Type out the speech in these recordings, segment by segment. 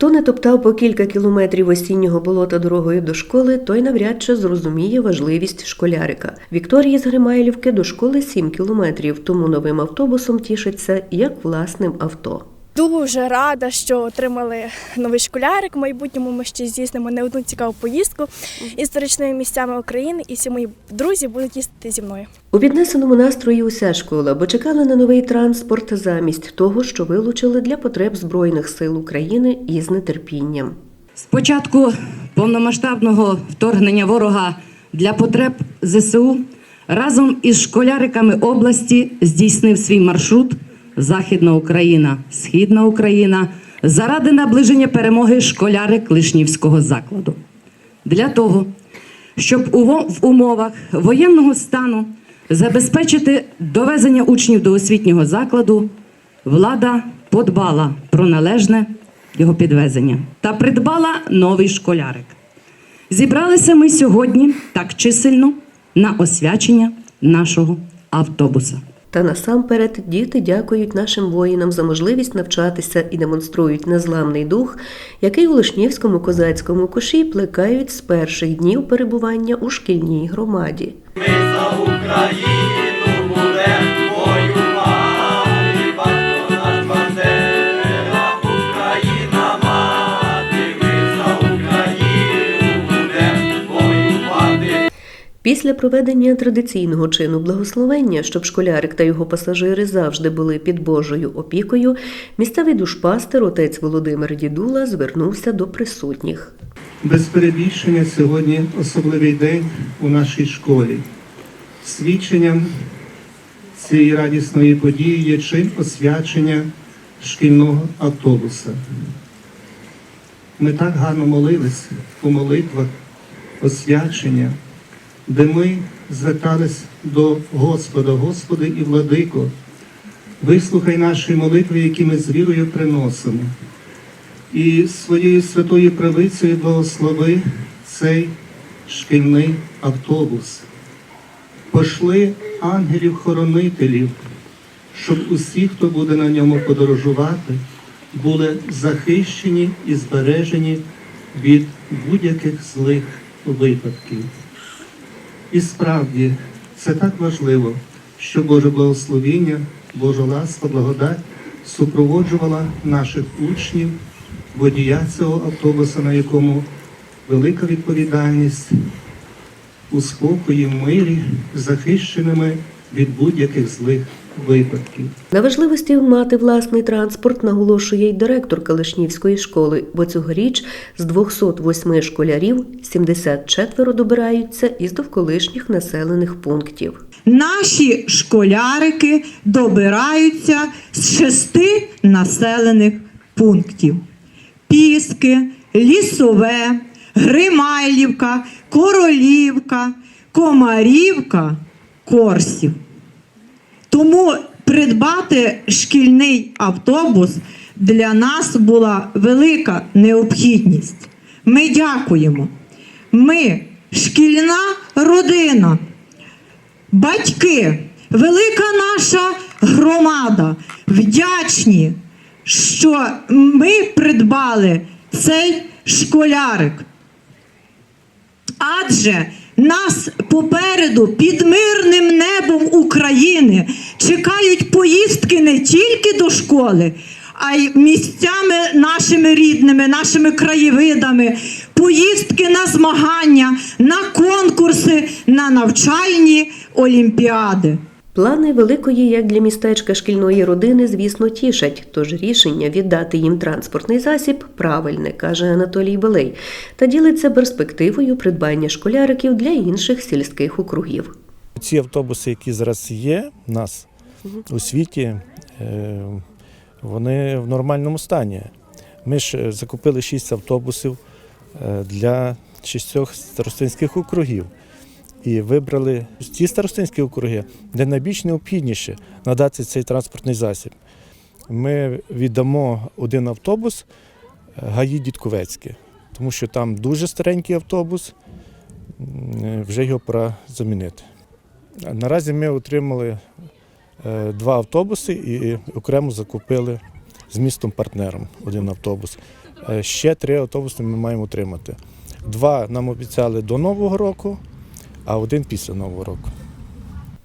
Хто не топтав по кілька кілометрів осіннього болота дорогою до школи, той навряд чи зрозуміє важливість школярика. Вікторії з Гримайлівки до школи 7 кілометрів, тому новим автобусом тішиться як власним авто. Дуже рада, що отримали новий школярик. В майбутньому ми ще здійснимо не одну цікаву поїздку історичними місцями України, і всі мої друзі будуть їздити зі мною. У піднесеному настрої уся школа, бо чекали на новий транспорт замість того, що вилучили для потреб Збройних сил України із нетерпінням. З початку повномасштабного вторгнення ворога для потреб ЗСУ разом із школяриками області здійснив свій маршрут Західна Україна, Східна Україна заради наближення перемоги школярик Лишнівського закладу. Для того, щоб в умовах воєнного стану забезпечити довезення учнів до освітнього закладу, влада подбала про належне його підвезення та придбала новий школярик. Зібралися ми сьогодні так чисельно на освячення нашого автобуса. Та насамперед діти дякують нашим воїнам за можливість навчатися і демонструють незламний дух, який у Лишнівському козацькому коші плекають з перших днів перебування у шкільній громаді. Ми за Україну Після проведення традиційного чину благословення, щоб школярик та його пасажири завжди були під Божою опікою, місцевий душпастер отець Володимир Дідула звернувся до присутніх. Без перебільшення сьогодні особливий день у нашій школі. Свідченням цієї радісної події є чин освячення шкільного автобуса. Ми так гарно молились у молитвах освячення, де ми звертались до Господа, Господи і владико, вислухай наші молитви, які ми з вірою приносимо і своєю святою правицею благослови цей шкільний автобус. Пошли ангелів-хоронителів, щоб усі, хто буде на ньому подорожувати, були захищені і збережені від будь-яких злих випадків. І справді це так важливо, що Боже благословіння, Божа ласка, благодать супроводжувала наших учнів, водія цього автобуса, на якому велика відповідальність у спокої, мирі, захищеними від будь-яких злих випадків. На важливості мати власний транспорт наголошує й директор Калишнівської школи, бо цьогоріч з 208 школярів 74 добираються із довколишніх населених пунктів. Наші школярики добираються з шести населених пунктів: Піски, Лісове, Гримайлівка, Королівка, Комарівка, Корсів. Тому придбати шкільний автобус для нас була велика необхідність. Ми дякуємо. Ми шкільна родина, батьки, велика наша громада вдячні, що ми придбали цей школярик. Адже нас попереду під мирним небом України чекають поїздки не тільки до школи, а й місцями нашими рідними, нашими краєвидами, поїздки на змагання, на конкурси, на навчальні олімпіади. Плани великої, як для містечка шкільної родини, звісно, тішать. Тож рішення віддати їм транспортний засіб правильне, каже Анатолій Белей, та ділиться перспективою придбання школяриків для інших сільських округів. Ці автобуси, які зараз є у нас у світі, е, вони в нормальному стані. Ми ж е, закупили шість автобусів е, для шістьох старостинських округів. І вибрали ті старостинські округи, де найбільш необхідніше надати цей транспортний засіб. Ми віддамо один автобус е, ГАІ Дідковецьке, тому що там дуже старенький автобус, вже його пора замінити. Наразі ми отримали е, два автобуси і окремо закупили з містом партнером один автобус. Е, Ще три автобуси ми маємо отримати. Два нам обіцяли до Нового року, а один після Нового року.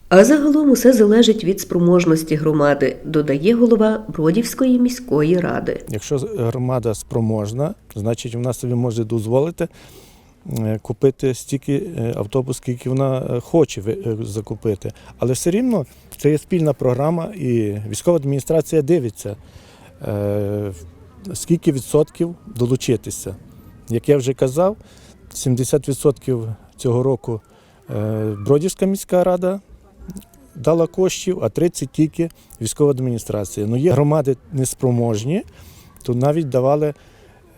А загалом усе залежить від спроможності громади, додає голова Бродівської міської ради. Якщо громада спроможна, значить вона собі може дозволити е, купити стільки е, автобус, скільки вона е, хоче закупити. Але все рівно це є спільна програма, і військова адміністрація дивиться, скільки відсотків долучитися. Як я вже казав, 70% цього року Бродівська міська рада дала коштів, а 30 тільки військова адміністрація. Ну, є громади неспроможні, то навіть давали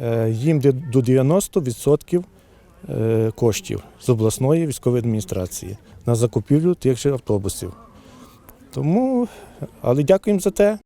е, їм до 90% е, коштів з обласної військової адміністрації на закупівлю тих же автобусів. Тому, але дякуємо за те.